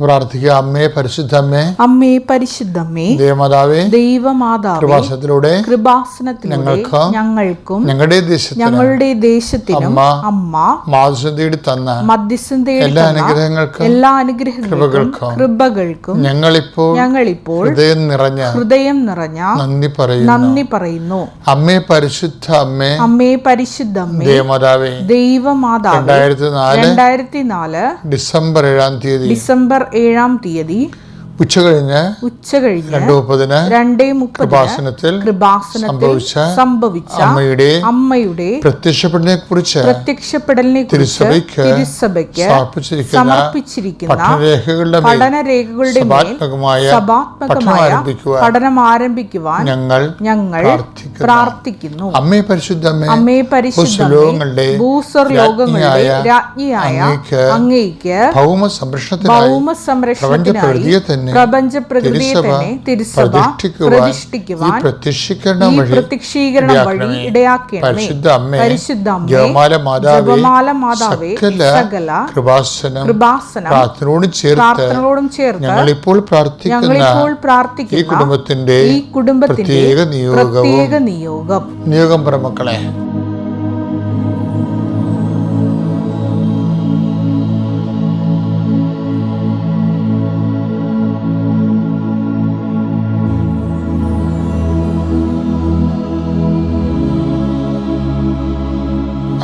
പ്രാർത്ഥിക്കുക. അമ്മേ പരിശുദ്ധമ്മേ അമ്മേ പരിശുദ്ധമ്മേ ദേവമാതാവേ ദൈവമാതാവേ കൃപാസനത്തിലൂടെ കൃപാസനത്തിലൂടെ ഞങ്ങൾക്കും ഞങ്ങൾക്കും ഞങ്ങളുടെ ദേശത്തിനും ഞങ്ങളുടെ ദേശത്തിനും അമ്മ അമ്മ മാധുസം തന്ന മധ്യസ്ഥം എല്ലാ അനുഗ്രഹങ്ങൾക്കും എല്ലാ അനുഗ്രഹങ്ങൾക്കും കൃപകൾക്കും ഞങ്ങളിപ്പോൾ ഞങ്ങളിപ്പോൾ ഹൃദയം നിറഞ്ഞ ഹൃദയം നിറഞ്ഞ നന്ദി പറയുന്നു. നന്ദി പറയുന്നു. അമ്മേ പരിശുദ്ധ അമ്മേ അമ്മേ പരിശുദ്ധമ്മേ ദേവമാതാവേ ദൈവമാതാവ് രണ്ടായിരത്തി നാല് രണ്ടായിരത്തി നാല് ഡിസംബർ ഏഴാം തീയതി ഡിസംബർ ഏഴാം തീയതി ഉച്ച കഴിഞ്ഞ് ഉച്ച കഴിഞ്ഞ് രണ്ടു മുപ്പതിന് രണ്ടേ മുപ്പത്തിൽ കൃപാസനത്തിൽ സംഭവിച്ച സംഭവിച്ച അമ്മയുടെ അമ്മയുടെ പ്രത്യക്ഷപ്പെടലിനെ കുറിച്ച് പ്രത്യക്ഷപ്പെടലിനെ തിരുസഭയ്ക്ക് തിരുസഭയ്ക്ക് സമർപ്പിച്ചിരിക്കുന്ന പഠനരേഖകളുടെ പഠനരേഖകളുടെ സഭാത്മകമായ പഠനം ആരംഭിക്കുവാൻ ഞങ്ങൾ ഞങ്ങൾ പ്രാർത്ഥിക്കുന്നു. അമ്മയെ അമ്മേ അമ്മയെ അമ്മേ ലോകങ്ങളുടെ ഭൂസ്വലോകങ്ങളുടെ ഭൂസ്വർ ലോകങ്ങളുടെ രാജ്ഞിയായ അങ്ങേക്ക് ഭൗമ സംരക്ഷണത്തിനായി ഭൗമ സംരക്ഷണത്തിനായി പ്രപഞ്ചപ്രകൃതിയെ തന്നെ പ്രപഞ്ച പ്രകൃതിയെ തിരുസഭ തന്നെ തിരുസഭ പ്രതിഷ്ഠിക്കുവാൻ ഈ പ്രതിഷ്ഠിക്കുവാൻ പ്രത്യക്ഷീകരണം ഈ വഴി പ്രത്യക്ഷീകരണം വഴി ഇടയാക്കണമേ പരിശുദ്ധ അമ്മേ പരിശുദ്ധ അമ്മേ ജപമാല മാതാവേ ജപമാല മാതാവേ സകല സകല കൃപാസനം കൃപാസനം പ്രാർത്ഥനയോട് ചേർത്ത് ചേർത്ത് പ്രാർത്ഥിക്കുന്ന ഈ കുടുംബത്തിന്റെ ഈ കുടുംബത്തിന്റെ പ്രത്യേക നിയോഗം. നിയോഗം പറ മക്കളെ.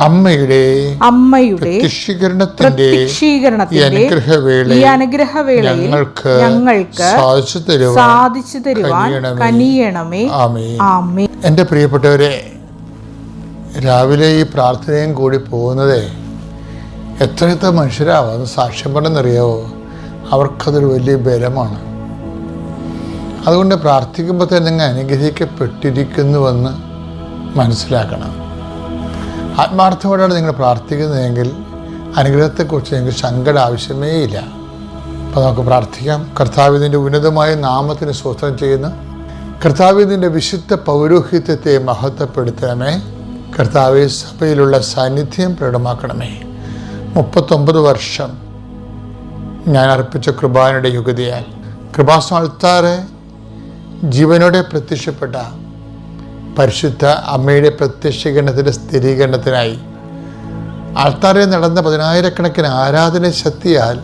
അമ്മയുടെ അമ്മയുടെ അനുഗ്രഹവേള ഈ അനുഗ്രഹവേളയിൽ ഞങ്ങൾക്ക് ഞങ്ങൾക്ക് സാധിച്ചു തരുവാൻ കനിയണമേ. ആമേ എന്റെ പ്രിയപ്പെട്ടവരെ രാവിലെ ഈ പ്രാർത്ഥനയും കൂടി പോകുന്നതേ എത്രയെത്ര മനുഷ്യരാവും സാക്ഷ്യം പറഞ്ഞെന്നറിയാവോ അവർക്കതൊരു വലിയ ബലമാണ്. അതുകൊണ്ട് പ്രാർത്ഥിക്കുമ്പോൾ തന്നെ നിങ്ങൾ അനുഗ്രഹിക്കപ്പെട്ടിരിക്കുന്നുവെന്ന് മനസ്സിലാക്കണം. ആത്മാർത്ഥമായിട്ടാണ് നിങ്ങൾ പ്രാർത്ഥിക്കുന്നതെങ്കിൽ അനുഗ്രഹത്തെക്കുറിച്ച് നിങ്ങൾക്ക് ശങ്കട ആവശ്യമേ ഇല്ല. അപ്പോൾ നമുക്ക് പ്രാർത്ഥിക്കാം. കർത്താവിന്റെ ഉന്നതമായ നാമത്തിന് സ്വസ്ഥം ചെയ്യുന്ന. കർത്താവിന്റെ വിശുദ്ധ പൗരോഹിത്യത്തെ മഹത്വപ്പെടുത്തണമേ. കർത്താവ് സഭയിലുള്ള സാന്നിധ്യം പ്രകടമാക്കണമേ. മുപ്പത്തൊമ്പത് വർഷം ഞാൻ അർപ്പിച്ച കൃപാനയുടെ യുഗതിയാൽ. കൃപാസ്ഥാനത്താറെ ജീവനോടെ പ്രത്യക്ഷപ്പെട്ട പരിശുദ്ധ അമ്മയുടെ പ്രത്യക്ഷീകരണത്തിന്റെ സ്ഥിരീകരണത്തിനായി. ആൾത്താരെ നടന്ന പതിനായിരക്കണക്കിന് ആരാധന ശക്തിയാൽ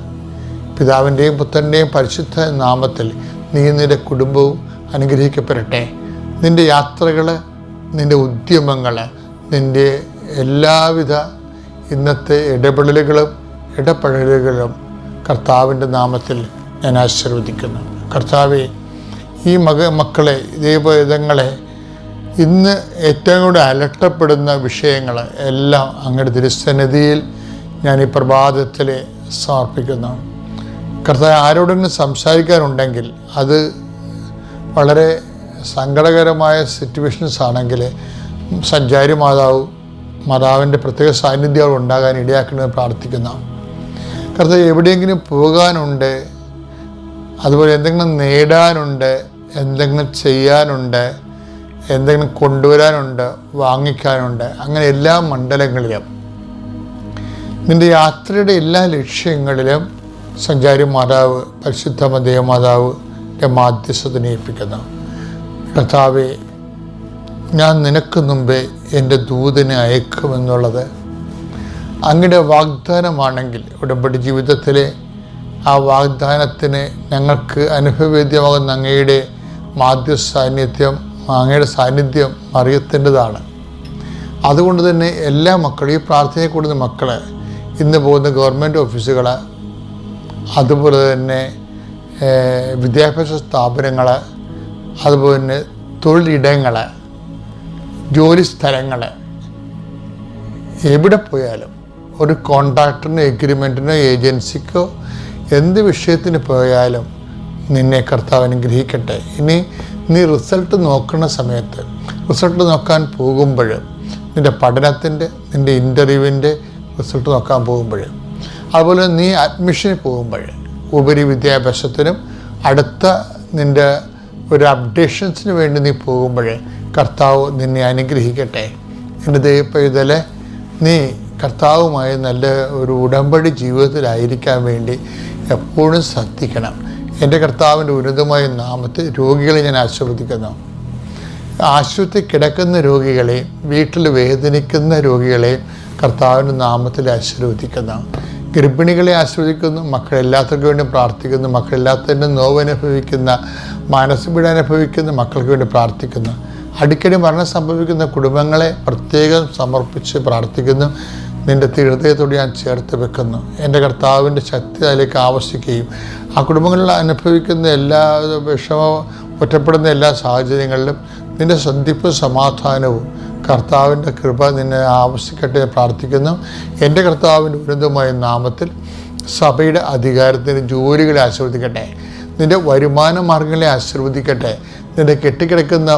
പിതാവിന്റെയും പുത്രന്റെയും പരിശുദ്ധ നാമത്തിൽ നീ നിന്റെ കുടുംബവും അനുഗ്രഹിക്കപ്പെടട്ടെ. നിന്റെ യാത്രകൾ നിന്റെ ഉദ്യമങ്ങൾ നിന്റെ എല്ലാവിധ ഇന്നത്തെ ഇടപെടലുകളും ഇടപഴലുകളും കർത്താവിന്റെ നാമത്തിൽ ഞാൻ ആശീർവദിക്കുന്നു. കർത്താവെ ഈ മക മക്കളെ ദൈവവിധങ്ങളെ ഇന്ന് ഏറ്റവും കൂടെ അലട്ടപ്പെടുന്ന വിഷയങ്ങൾ എല്ലാം അങ്ങയുടെ തിരുസന്നിധിയിൽ ഞാൻ ഈ പ്രഭാതത്തിൽ സമർപ്പിക്കുന്നു. കർത്താവ് ആരോടെങ്കിലും സംസാരിക്കാനുണ്ടെങ്കിൽ അത് വളരെ സങ്കടകരമായ സിറ്റുവേഷൻസ് ആണെങ്കിൽ സഞ്ചാരി മാതാവ് മാതാവിന്റെ പ്രത്യേക സാന്നിധ്യം ഉണ്ടാകാൻ ഇടയാക്കണമെന്ന് പ്രാർത്ഥിക്കുന്ന. കർത്താവ് എവിടെയെങ്കിലും പോകാനുണ്ട് അതുപോലെ എന്തെങ്കിലും നേടാനുണ്ട് എന്തെങ്കിലും ചെയ്യാനുണ്ട് എന്തെങ്കിലും കൊണ്ടുവരാനുണ്ട് വാങ്ങിക്കാനുണ്ട് അങ്ങനെ എല്ലാ മണ്ഡലങ്ങളിലും. നിന്റെ യാത്രയുടെ എല്ലാ ലക്ഷ്യങ്ങളിലും സഞ്ചാരി മാതാവ് പരിശുദ്ധ ദേവമാതാവിന്റെ മാധ്യസ്ഥതനെ ഏൽപ്പിക്കുന്നു. കർത്താവെ ഞാൻ നിനക്ക് മുമ്പേ എന്റെ ദൂതനെ അയക്കുമെന്നുള്ളത് അങ്ങയുടെ വാഗ്ദാനമാണെങ്കിൽ ഉടമ്പടി ജീവിതത്തിലെ ആ വാഗ്ദാനത്തിന് ഞങ്ങൾക്ക് അനുഭവവേദ്യമാകുന്ന അങ്ങയുടെ മാധ്യ സാന്നിധ്യം അങ്ങയുടെ സാന്നിധ്യം അറിയത്തേണ്ടതാണ്. അതുകൊണ്ട് തന്നെ എല്ലാ മക്കളും ഈ പ്രാർത്ഥനയെ കൂടുന്ന മക്കൾ ഇന്ന് പോകുന്ന ഗവൺമെന്റ് ഓഫീസുകൾ അതുപോലെ തന്നെ വിദ്യാഭ്യാസ സ്ഥാപനങ്ങൾ അതുപോലെ തന്നെ തൊഴിലിടങ്ങൾ ജോലി സ്ഥലങ്ങൾ എവിടെ പോയാലും ഒരു കോൺട്രാക്ടറിനോ എഗ്രിമെന്റിനോ ഏജൻസിക്കോ എന്ത് വിഷയത്തിന് പോയാലും നിന്നെ കർത്താവ് അനുഗ്രഹിക്കട്ടെ. ഇനി നീ റിസൾട്ട് നോക്കുന്ന സമയത്ത് റിസൾട്ട് നോക്കാൻ പോകുമ്പോൾ നിന്റെ പഠനത്തിന്റെ നിന്റെ ഇന്റർവ്യൂവിന്റെ റിസൾട്ട് നോക്കാൻ പോകുമ്പോൾ അതുപോലെ നീ അഡ്മിഷന് പോകുമ്പോൾ ഉപരി വിദ്യാഭ്യാസത്തിനും അടുത്ത നിന്റെ ഒരു അപ്ഡേഷൻസിന് വേണ്ടി നീ പോകുമ്പോൾ കർത്താവ് നിന്നെ അനുഗ്രഹിക്കട്ടെ. എന്റെ ദൈവപ്പൈതലെ നീ കർത്താവുമായി നല്ല ഒരു ഉടമ്പടി ജീവിതത്തിലായിരിക്കാൻ വേണ്ടി എപ്പോഴും ശ്രദ്ധിക്കണം. എന്റെ കർത്താവിന്റെ ഉന്നതമായ നാമത്തിൽ രോഗികളെ ഞാൻ ആശീർവദിക്കുന്നു. ആശുപത്രി കിടക്കുന്ന രോഗികളെ വീട്ടിൽ വേദനിക്കുന്ന രോഗികളെ കർത്താവിന്റെ നാമത്തിൽ ആശീർവദിക്കുന്നു. ഗർഭിണികളെ ആശീർവദിക്കുന്നു മക്കളെല്ലാത്തവർക്ക് വേണ്ടി പ്രാർത്ഥിക്കുന്നു മക്കളെല്ലാത്തതിന്റെ നോവ് അനുഭവിക്കുന്ന മാനസിക അനുഭവിക്കുന്ന മക്കൾക്ക് വേണ്ടി പ്രാർത്ഥിക്കുന്നു. അടിക്കടി മരണം സംഭവിക്കുന്ന കുടുംബങ്ങളെ പ്രത്യേകം സമർപ്പിച്ച് പ്രാർത്ഥിക്കുന്നു. നിന്റെ ഹൃദയത്തോട് ഞാൻ ചേർത്ത് വെക്കുന്നു. എന്റെ കർത്താവിന്റെ ശക്തി അതിലേക്ക് ആവശ്യിക്കുകയും ആ കുടുംബങ്ങളിൽ അനുഭവിക്കുന്ന എല്ലാ വിഷമ ഒറ്റപ്പെടുന്ന എല്ലാ സാഹചര്യങ്ങളിലും നിന്റെ ശ്രദ്ധിപ്പും സമാധാനവും കർത്താവിന്റെ കൃപ നിന്നെ ആവശ്യിക്കട്ടെ പ്രാർത്ഥിക്കുന്നു. എന്റെ കർത്താവിന്റെ ഉന്നതമായ നാമത്തിൽ സഭയുടെ അധികാരത്തിന്റെ ജോലികളെ ആശീർവദിക്കട്ടെ. നിന്റെ വരുമാന മാർഗങ്ങളെ ആശീർവദിക്കട്ടെ. നിന്റെ കെട്ടിക്കിടക്കുന്ന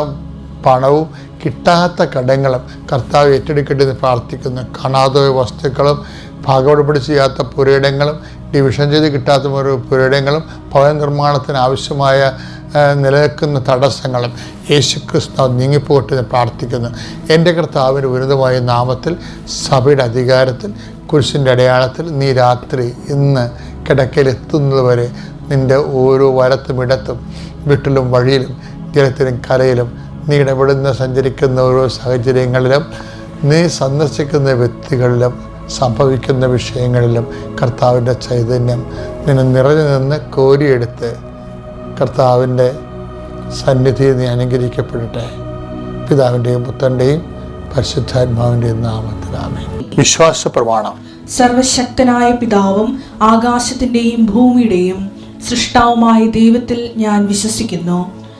പണവും കിട്ടാത്ത കടങ്ങളും കർത്താവ് ഏറ്റെടുക്കട്ടെ എന്ന് പ്രാർത്ഥിക്കുന്നു. കാണാത്ത വസ്തുക്കളും ഭാഗവടപ്പെടി ചെയ്യാത്ത പുരയിടങ്ങളും ഡിവിഷൻ ചെയ്ത് കിട്ടാത്ത ഓരോ പുരയിടങ്ങളും ഭവന നിർമ്മാണത്തിന് ആവശ്യമായ നിലനിൽക്കുന്ന തടസ്സങ്ങളും യേശുക്രിസ്തു നീങ്ങിപ്പോട്ടെ എന്ന് പ്രാർത്ഥിക്കുന്നു. എന്റെ കർത്താവിന്റെ ഉന്നതമായ നാമത്തിൽ സഭയുടെ അധികാരത്തിൽ കുരിശിന്റെ അടയാളത്തിൽ നീ രാത്രി ഇന്ന് കിടക്കയിലെത്തുന്നത് വരെ നിന്റെ ഓരോ വരത്തും ഇടത്തും വീട്ടിലും വഴിയിലും ജലത്തിലും കരയിലും നീ ഇടപെടുന്ന സഞ്ചരിക്കുന്ന ഓരോ സാഹചര്യങ്ങളിലും നീ സന്ദർശിക്കുന്ന വ്യക്തികളിലും സംഭവിക്കുന്ന വിഷയങ്ങളിലും കർത്താവിന്റെ ചൈതന്യം നിന്നെ നിറഞ്ഞു നിന്ന് കോരിയെടുത്ത് കർത്താവിന്റെ സന്നിധിയിൽ നീ അനുഗ്രഹിക്കപ്പെടട്ടെ. പിതാവിന്റെയും പുത്രന്റെയും പരിശുദ്ധാത്മാവിന്റെയും നാമത്തിലാമേ വിശ്വാസ പ്രമാണം. സർവശക്തനായ പിതാവും ആകാശത്തിന്റെയും ഭൂമിയുടെയും സൃഷ്ടാവുമായ ദൈവത്തിൽ ഞാൻ വിശ്വസിക്കുന്നു.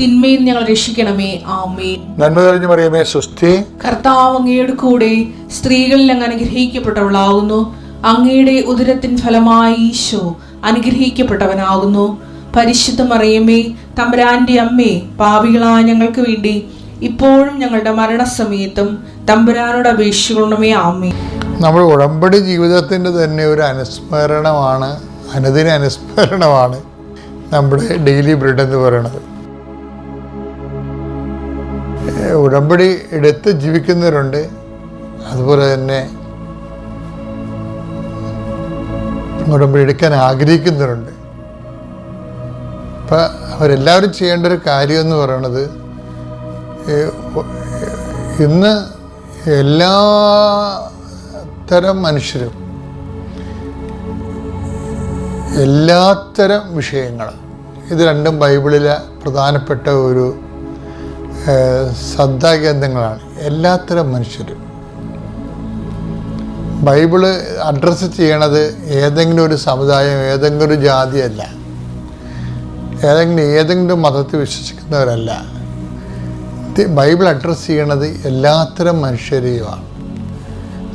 തിന്മയിൽ ഞങ്ങൾ രക്ഷിക്കണമേ. ആമേൻ. നന്മ തെളിഞ്ഞു മറിയമേ സുസ്ഥി കർത്താവ് അങ്ങയുടെ കൂടെ സ്ത്രീകളിൽ അങ്ങ് അനുഗ്രഹിക്കപ്പെട്ടവളാകുന്നു. അങ്ങയുടെ ഉദരത്തിൻ ഫലമായി ഈശോ അനുഗ്രഹിക്കപ്പെട്ടവനാകുന്നു. പരിശുദ്ധ മറിയമേ തമ്പുരാന്റെ അമ്മേ പാപികളായ ഞങ്ങൾക്ക് വേണ്ടി ഇപ്പോഴും ഞങ്ങളുടെ മരണസമയത്തും തമ്പുരാനോട് അപേക്ഷിക്കണമേ. ആമേ നമ്മൾ ഉടമ്പടി ജീവിതത്തിന്റെ തന്നെ ഒരു അനുസ്മരണമാണ് അനുദിന അനുസ്മരണമാണ് നമ്മുടെ ഡെയിലി ബ്രെഡ് എന്ന് പറയുന്നത്. ഉടമ്പടി എടുത്ത് ജീവിക്കുന്നവരുണ്ട്. അതുപോലെ തന്നെ ഉടമ്പടി എടുക്കാൻ ആഗ്രഹിക്കുന്നവരുണ്ട്. അപ്പം അവരെല്ലാവരും ചെയ്യേണ്ട ഒരു കാര്യം എന്ന് പറയണത് ഇന്ന് എല്ലാ തരം മനുഷ്യരും എല്ലാത്തരം വിഷയങ്ങൾ ഇത് രണ്ടും ബൈബിളിലെ പ്രധാനപ്പെട്ട ഒരു ശ്രദ്ധാകേന്ദ്രങ്ങളാണ് എല്ലാത്തരം മനുഷ്യരും. ബൈബിൾ അഡ്രസ്സ് ചെയ്യണത് ഏതെങ്കിലും ഒരു സമുദായം ഏതെങ്കിലും ഒരു ജാതിയല്ല. ഏതെങ്കിലും ഏതെങ്കിലും മതത്തിൽ വിശ്വസിക്കുന്നവരല്ല. ബൈബിൾ അഡ്രസ്സ് ചെയ്യണത് എല്ലാത്തരം മനുഷ്യരെയുമാണ്.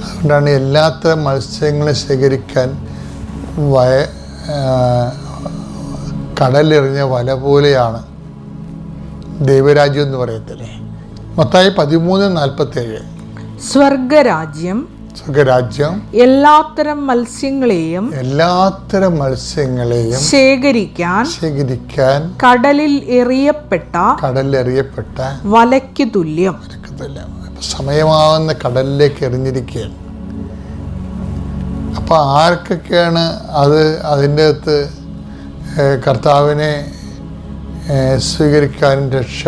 അതുകൊണ്ടാണ് എല്ലാത്തരം മത്സ്യങ്ങളെ ശേഖരിക്കാൻ വയ കടലെറിഞ്ഞ വല പോലെയാണ് ദൈവരാജ്യം എന്ന് പറയത്തില്ലേ? മൊത്തമായി പതിമൂന്ന് നാൽപ്പത്തേഴ്. സ്വർഗരാജ്യം സുഖരാജ്യം എല്ലാത്തരം മത്സ്യങ്ങളെയും എല്ലാത്തരം മത്സ്യങ്ങളെയും ശേഖരിക്കാൻ ശേഖരിക്കാൻ കടലിൽ എറിയപ്പെട്ട കടലിൽ എറിയപ്പെട്ട വലയ്ക്ക് തുല്യം. സമയമാവുന്ന കടലിലേക്ക് എറിഞ്ഞിരിക്കുകയാണ്. അപ്പോൾ ആർക്കൊക്കെയാണ് അത് അതിന്റെ അകത്ത് കർത്താവിനെ സ്വീകരിക്കാനും രക്ഷ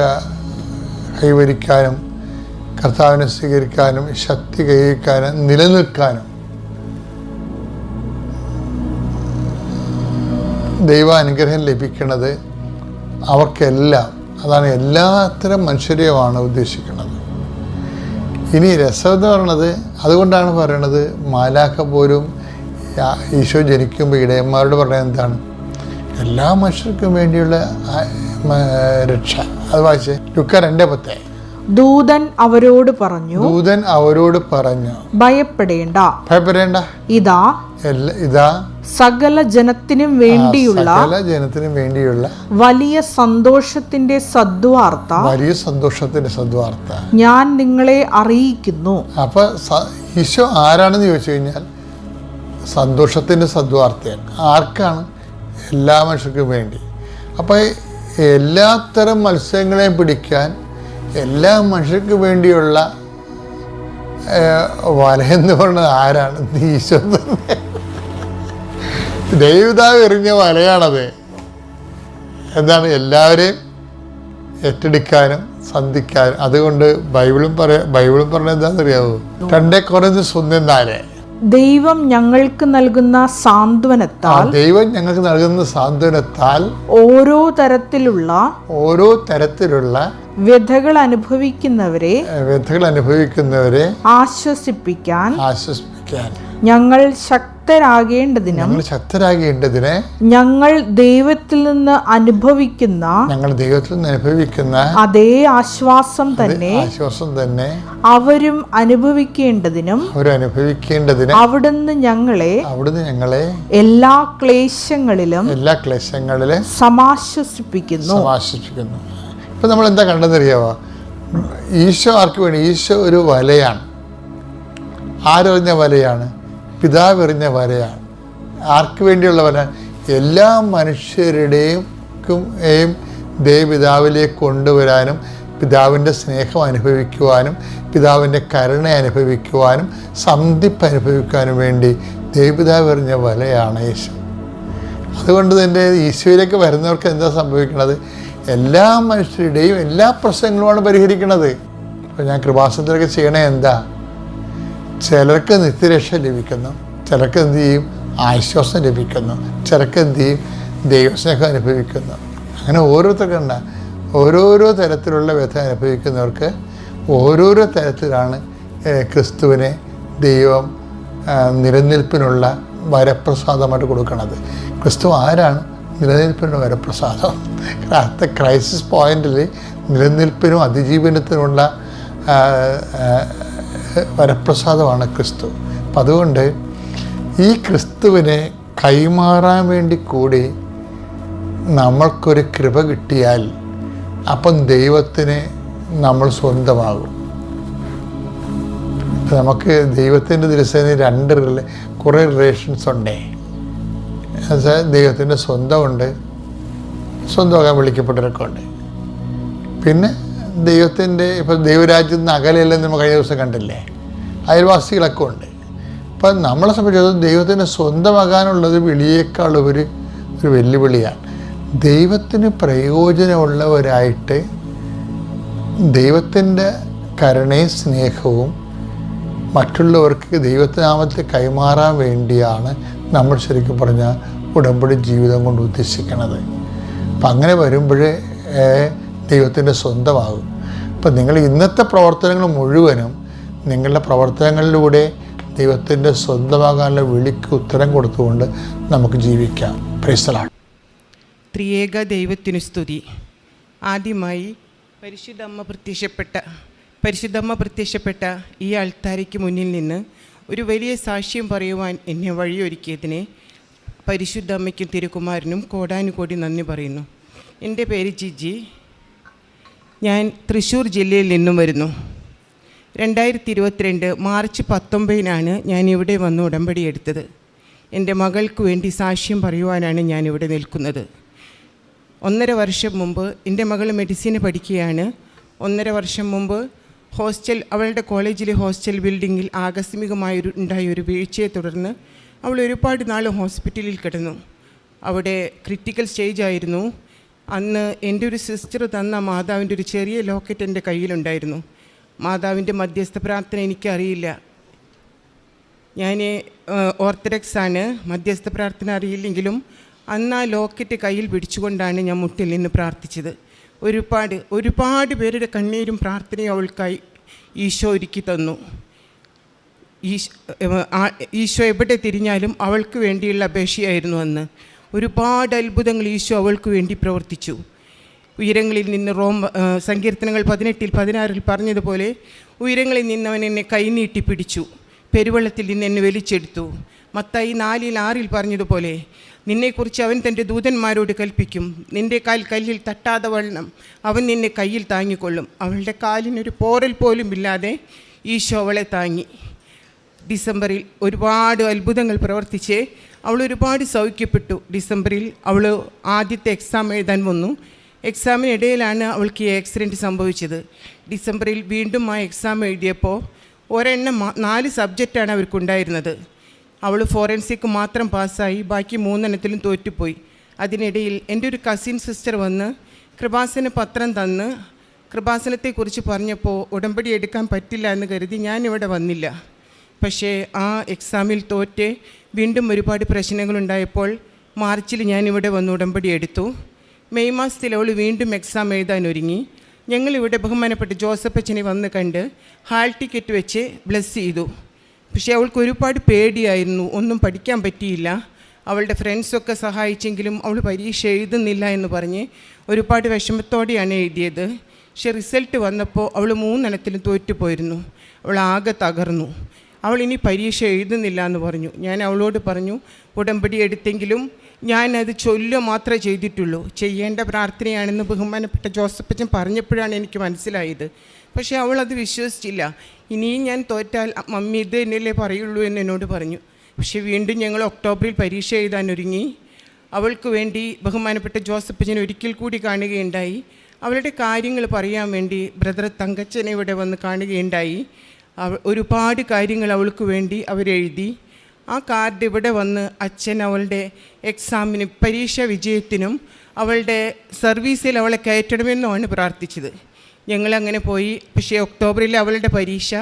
കൈവരിക്കാനും കർത്താവിനെ സ്വീകരിക്കാനും ശക്തി കൈവരിക്കാനും നിലനിൽക്കാനും. ദൈവാനുഗ്രഹം ലഭിക്കുന്നത് അവർക്കെല്ലാം അതാണ് എല്ലാത്തരം മനുഷ്യരെയുമാണ് ഉദ്ദേശിക്കുന്നത്. ഇനി രസം എന്ന് പറയണത് അതുകൊണ്ടാണ് പറയണത് മാലാഖ പോലും ഈശോ ജനിക്കുമ്പോൾ ഇടയന്മാരോട് പറയുന്നത് എന്താണ്? എല്ലാ മനുഷ്യർക്കും വേണ്ടിയുള്ള ആ, മ, രക്ഷ അത് വായിച്ചേ. ലുക്ക രണ്ടേ പത്തേ ദൂതൻ അവരോട് പറഞ്ഞു ദൂതൻ അവരോട് പറഞ്ഞു ഭയപ്പെടേണ്ട. ഭയപ്പെടേണ്ട. ഇതാ ഇതാ. സകല ജനത്തിനും വേണ്ടിയുള്ള സകല ജനത്തിനും വേണ്ടിയുള്ള വലിയ സന്തോഷത്തിന്റെ സദ്വാർത്ത. വലിയ സന്തോഷത്തിന്റെ സദ്വാർത്ത. ഞാൻ നിങ്ങളെ അറിയിക്കുന്നു. അപ്പൊ ഈശോ ആരാണെന്ന് ചോദിച്ചു കഴിഞ്ഞാൽ സന്തോഷത്തിന്റെ സദ്വാർത്തയാണ്. ആർക്കാണ്? എല്ലാ മനുഷ്യർക്കും വേണ്ടി. അപ്പോൾ എല്ലാത്തരം മത്സ്യങ്ങളെയും പിടിക്കാൻ എല്ലാ മനുഷ്യർക്ക് വേണ്ടിയുള്ള വലയെന്ന് പറയുന്നത് ആരാണ്? ഈശ്വരൻ ഈശോ തന്നെ. ദൈവതാവ് എറിഞ്ഞ വലയാണത്. എന്താണ്? എല്ലാവരെയും ഏറ്റെടുക്കാനും സന്ധിക്കാനും. അതുകൊണ്ട് ബൈബിളും പറയാ ബൈബിളും പറഞ്ഞ എന്താണെന്നറിയാവൂ? രണ്ടേ കുറഞ്ഞ് സ്വന്തം നാല്. ദൈവം ഞങ്ങൾക്ക് നൽകുന്ന സാന്ത്വനത്താൽ ദൈവം ഞങ്ങൾക്ക് നൽകുന്ന സാന്ത്വനത്താൽ ഓരോ തരത്തിലുള്ള ഓരോ തരത്തിലുള്ള വ്യഥകൾ അനുഭവിക്കുന്നവരെ വ്യഥകൾ അനുഭവിക്കുന്നവരെ ആശ്വസിപ്പിക്കാൻ ആശ്വസിപ്പിക്കാൻ. ഞങ്ങൾ ശക്തരാകേണ്ടതിനും ഞങ്ങൾ ശക്തരാകേണ്ടതിന് ഞങ്ങൾ ദൈവത്തിൽ നിന്ന് അനുഭവിക്കുന്ന ഞങ്ങൾ ദൈവത്തിൽ നിന്ന് അനുഭവിക്കുന്ന അതേ ആശ്വാസം തന്നെ ആശ്വാസം തന്നെ അവരും അനുഭവിക്കേണ്ടതിനും അവരും അനുഭവിക്കേണ്ടതിന് അവിടുന്ന് ഞങ്ങളെ അവിടുന്ന് ഞങ്ങളെ എല്ലാ ക്ലേശങ്ങളിലും എല്ലാ ക്ലേശങ്ങളിലും സമാശ്വസിപ്പിക്കുന്നു. സമാശ്വസിപ്പിക്കുന്നു. ഇപ്പൊ നമ്മൾ എന്താ കണ്ടെന്നറിയാവോ ഈശോ ആർക്ക് വേണ്ടി? ഈശോ ഒരു വലയാണ്. ആരെറിഞ്ഞ വലയാണ്? പിതാവ് എറിഞ്ഞ വരയാണ്. ആർക്ക് വര എല്ലാ മനുഷ്യരുടെയും ക്കും ദേവപിതാവിലേക്ക് കൊണ്ടുവരാനും പിതാവിന്റെ സ്നേഹം അനുഭവിക്കുവാനും പിതാവിന്റെ കരുണ അനുഭവിക്കുവാനും സന്ധിപ്പ് അനുഭവിക്കുവാനും വേണ്ടി ദേവിതാവ് എറിഞ്ഞ വലയാണ് യേശു. അതുകൊണ്ട് തന്നെ ഈശോയിലേക്ക് വരുന്നവർക്ക് എന്താ സംഭവിക്കുന്നത്? എല്ലാ മനുഷ്യരുടെയും എല്ലാ പ്രശ്നങ്ങളുമാണ് പരിഹരിക്കുന്നത്. അപ്പോൾ ഞാൻ കൃപാസനത്തിലൊക്കെ ചെയ്യണേ എന്താ? ചിലർക്ക് നിത്യരക്ഷ ലഭിക്കുന്നു ചിലർക്ക് എന്ത് ചെയ്യും? ആശ്വാസം ലഭിക്കുന്നു ചിലർക്ക് എന്ത് ചെയ്യും? ദൈവസ്നേഹം അനുഭവിക്കുന്നു. അങ്ങനെ ഓരോരുത്തർക്കുണ്ട് ഓരോരോ തരത്തിലുള്ള വ്യഥ അനുഭവിക്കുന്നവർക്ക് ഓരോരോ തരത്തിലാണ് ക്രിസ്തുവിനെ ദൈവം നിലനിൽപ്പിനുള്ള വരപ്രസാദമായിട്ട് കൊടുക്കുന്നത് ക്രിസ്തു ആരാണ്? നിലനിൽപ്പിനുള്ള വരപ്രസാദം. അടുത്ത ക്രൈസിസ് പോയിന്റിൽ നിലനിൽപ്പിനും ആ, വരപ്രസാദമാണ് ക്രിസ്തു. അപ്പം അതുകൊണ്ട് ഈ ക്രിസ്തുവിനെ കൈമാറാൻ വേണ്ടി കൂടി നമ്മൾക്കൊരു കൃപ കിട്ടിയാൽ അപ്പം ദൈവത്തിന് നമ്മൾ സ്വന്തമാകും. നമുക്ക് ദൈവത്തിന്റെ ദിവസത്തിന് രണ്ട് റിലേ കുറേ റിലേഷൻസ് ഉണ്ടേ. എന്നുവെച്ചാൽ ദൈവത്തിന്റെ സ്വന്തമുണ്ട്. സ്വന്തമാകാൻ വിളിക്കപ്പെട്ടവരൊക്കെ ഉണ്ട്. പിന്നെ ദൈവത്തിന്റെ ഇപ്പം ദൈവരാജ്യത്ത് നിന്ന് അകലെയല്ലെന്ന് നമ്മൾ കഴിഞ്ഞ ദിവസം കണ്ടില്ലേ? അയൽവാസികളൊക്കെ ഉണ്ട്. അപ്പം നമ്മളെ സംബന്ധിച്ചിടത്തോളം ദൈവത്തിന് സ്വന്തമാകാനുള്ളത് വിളിയേക്കാൾ ഒരു ഒരു വെല്ലുവിളിയാണ്. ദൈവത്തിന് പ്രയോജനമുള്ളവരായിട്ട് ദൈവത്തിന്റെ കരുണയും സ്നേഹവും മറ്റുള്ളവർക്ക് ദൈവത്തിനാമത്തിൽ കൈമാറാൻ വേണ്ടിയാണ് നമ്മൾ ശരിക്കും പറഞ്ഞാൽ ഉടമ്പടി ജീവിതം കൊണ്ട് ഉദ്ദേശിക്കുന്നത്. അപ്പം അങ്ങനെ വരുമ്പോഴേ ദൈവത്തിന്റെ സ്വന്തമാകും. അപ്പം നിങ്ങൾ ഇന്നത്തെ പ്രവർത്തനങ്ങൾ മുഴുവനും നിങ്ങളുടെ പ്രവർത്തനങ്ങളിലൂടെ ദൈവത്തിന്റെ സ്വന്തമാകാനുള്ള വിളിക്ക് ഉത്തരം കൊടുത്തുകൊണ്ട് നമുക്ക് ജീവിക്കാം. പ്രൈസലാണ് ത്രിയേക ദൈവത്തിനു സ്തുതി. ആദ്യമായി പരിശുദ്ധമ്മ പ്രത്യക്ഷപ്പെട്ട പരിശുദ്ധമ്മ പ്രത്യക്ഷപ്പെട്ട ഈ ആൾത്താരയ്ക്ക് മുന്നിൽ നിന്ന് ഒരു വലിയ സാക്ഷ്യം പറയുവാൻ എന്നെ വഴിയൊരുക്കിയതിനെ പരിശുദ്ധമ്മയ്ക്കും തിരുക്കുമാരനും കോടാനുകോടി നന്ദി പറയുന്നു. എന്റെ പേര് ജിജി. ഞാൻ തൃശ്ശൂർ ജില്ലയിൽ നിന്നും വരുന്നു. രണ്ടായിരത്തി ഇരുപത്തിരണ്ട് മാർച്ച് പത്തൊമ്പതിനാണ് ഞാൻ ഇവിടെ വന്ന് ഉടമ്പടി എടുത്തത്. എന്റെ മകൾക്ക് വേണ്ടി സാക്ഷ്യം പറയുവാനാണ് ഞാൻ ഇവിടെ നിൽക്കുന്നത്. ഒന്നര വർഷം മുമ്പ് എന്റെ മകൾ മെഡിസിന് പഠിക്കുകയാണ്. ഒന്നര വർഷം മുമ്പ് ഹോസ്റ്റൽ അവളുടെ കോളേജിലെ ഹോസ്റ്റൽ ബിൽഡിങ്ങിൽ ആകസ്മികമായൊരു ഉണ്ടായ ഒരു വീഴ്ചയെ തുടർന്ന് അവൾ ഒരുപാട് നാൾ ഹോസ്പിറ്റലിൽ കിടന്നു. അവിടെ ക്രിട്ടിക്കൽ സ്റ്റേജ് ആയിരുന്നു. അന്ന് എന്റെ ഒരു സിസ്റ്റർ തന്ന മാതാവിന്റെ ഒരു ചെറിയ ലോക്കറ്റ് എന്റെ കയ്യിലുണ്ടായിരുന്നു. മാതാവിന്റെ മധ്യസ്ഥ പ്രാർത്ഥന എനിക്കറിയില്ല. ഞാൻ ഓർത്തഡോക്സ് ആണ്. മധ്യസ്ഥ പ്രാർത്ഥന അറിയില്ലെങ്കിലും അന്ന് ആ ലോക്കറ്റ് കയ്യിൽ പിടിച്ചുകൊണ്ടാണ് ഞാൻ മുട്ടിൽ നിന്ന് പ്രാർത്ഥിച്ചത്. ഒരുപാട് ഒരുപാട് പേരുടെ കണ്ണീരും പ്രാർത്ഥനയും അവൾക്കായി ഈശോ ഒരുക്കി തന്നു. ഈശോ എവിടെ തിരിഞ്ഞാലും അവൾക്ക് വേണ്ടിയുള്ള അപേക്ഷയായിരുന്നു അന്ന്. ഒരുപാട് അത്ഭുതങ്ങൾ ഈശോ അവൾക്ക് വേണ്ടി പ്രവർത്തിച്ചു. ഉയരങ്ങളിൽ നിന്ന് റോം സങ്കീർത്തനങ്ങൾ പതിനെട്ടിൽ പതിനാറിൽ പറഞ്ഞതുപോലെ ഉയരങ്ങളിൽ നിന്ന് അവൻ എന്നെ കൈനീട്ടി പിടിച്ചു. പെരുവെള്ളത്തിൽ നിന്ന് എന്നെ വലിച്ചെടുത്തു. മത്തായി നാലിൽ ആറിൽ പറഞ്ഞതുപോലെ നിന്നെക്കുറിച്ച് അവൻ തന്റെ ദൂതന്മാരോട് കൽപ്പിക്കും. നിന്റെ കാൽ കല്ലിൽ തട്ടാതെ വണ്ണം അവൻ നിന്നെ കയ്യിൽ താങ്ങിക്കൊള്ളും. അവളുടെ കാലിനൊരു പോറൽ പോലും ഇല്ലാതെ ഈശോ അവളെ താങ്ങി. ഡിസംബറിൽ ഒരുപാട് അത്ഭുതങ്ങൾ പ്രവർത്തിച്ച് അവൾ ഒരുപാട് സൗഖ്യപ്പെട്ടു. ഡിസംബറിൽ അവൾ ആദ്യത്തെ എക്സാം എഴുതാൻ വന്നു. എക്സാമിനിടയിലാണ് അവൾക്ക് ഈ ആക്സിഡന്റ് സംഭവിച്ചത്. ഡിസംബറിൽ വീണ്ടും ആ എക്സാം എഴുതിയപ്പോൾ ഒരെണ്ണം നാല് സബ്ജക്റ്റാണ് അവർക്കുണ്ടായിരുന്നത് അവൾ ഫോറൻസിക് മാത്രം പാസ്സായി ബാക്കി മൂന്നെണ്ണത്തിലും തോറ്റുപോയി. അതിനിടയിൽ എന്റെ ഒരു കസിൻ സിസ്റ്റർ വന്ന് കൃപാസന പത്രം തന്ന് കൃപാസനത്തെക്കുറിച്ച് പറഞ്ഞപ്പോൾ ഉടമ്പടി എടുക്കാൻ പറ്റില്ല എന്ന് കരുതി ഞാനിവിടെ വന്നില്ല. പക്ഷേ ആ എക്സാമിൽ തോറ്റ് വീണ്ടും ഒരുപാട് പ്രശ്നങ്ങളുണ്ടായപ്പോൾ മാർച്ചിൽ ഞാനിവിടെ വന്ന് ഉടമ്പടി എടുത്തു. മെയ് മാസത്തിൽ അവൾ വീണ്ടും എക്സാം എഴുതാൻ ഒരുങ്ങി. ഞങ്ങളിവിടെ ബഹുമാനപ്പെട്ട ജോസഫ് അച്ഛനെ വന്ന് കണ്ട് ഹാൾ ടിക്കറ്റ് വെച്ച് ബ്ലസ് ചെയ്തു. പക്ഷേ അവൾക്ക് ഒരുപാട് പേടിയായിരുന്നു. ഒന്നും പഠിക്കാൻ പറ്റിയില്ല. അവളുടെ ഫ്രണ്ട്സൊക്കെ സഹായിച്ചെങ്കിലും അവൾ പരീക്ഷ എഴുതുന്നില്ല എന്ന് പറഞ്ഞ് ഒരുപാട് വിഷമത്തോടെയാണ് എഴുതിയത്. പക്ഷെ റിസൾട്ട് വന്നപ്പോൾ അവൾ മൂന്നെണ്ണത്തിലും തോറ്റുപോയിരുന്നു. അവൾ ആകെ തകർന്നു. അവൾ ഇനി പരീക്ഷ എഴുതുന്നില്ല എന്ന് പറഞ്ഞു. ഞാൻ അവളോട് പറഞ്ഞു ഉടമ്പടി എടുത്തെങ്കിലും ഞാനത് ചൊല്ലുക മാത്രമേ ചെയ്തിട്ടുള്ളൂ. ചെയ്യേണ്ട പ്രാർത്ഥനയാണെന്ന് ബഹുമാനപ്പെട്ട ജോസഫച്ചൻ പറഞ്ഞപ്പോഴാണ് എനിക്ക് മനസ്സിലായത്. പക്ഷേ അവൾ അത് വിശ്വസിച്ചില്ല. ഇനിയും ഞാൻ തോറ്റാൽ മമ്മി ഇത് എന്നല്ലേ പറയുള്ളൂ എന്ന് എന്നോട് പറഞ്ഞു. പക്ഷേ വീണ്ടും ഞങ്ങൾ ഒക്ടോബറിൽ പരീക്ഷ എഴുതാൻ ഒരുങ്ങി. അവൾക്ക് വേണ്ടി ബഹുമാനപ്പെട്ട ജോസഫ് ജോസഫച്ചൻ ഒരിക്കൽ കൂടി കാണുകയുണ്ടായി. അവളുടെ കാര്യങ്ങൾ പറയാൻ വേണ്ടി ബ്രദർ തങ്കച്ചനെ ഇവിടെ വന്ന് കാണുകയുണ്ടായി. ഒരുപാട് കാര്യങ്ങൾ അവൾക്ക് വേണ്ടി അവരെഴുതി. ആ കാർഡ് ഇവിടെ വന്ന് അച്ഛൻ അവളുടെ എക്സാമിന് പരീക്ഷ വിജയത്തിനും അവളുടെ സർവീസിൽ അവളെ കയറ്റണമെന്നുമാണ് പ്രാർത്ഥിച്ചത്. ഞങ്ങളങ്ങനെ പോയി. പക്ഷേ ഒക്ടോബറിൽ അവളുടെ പരീക്ഷ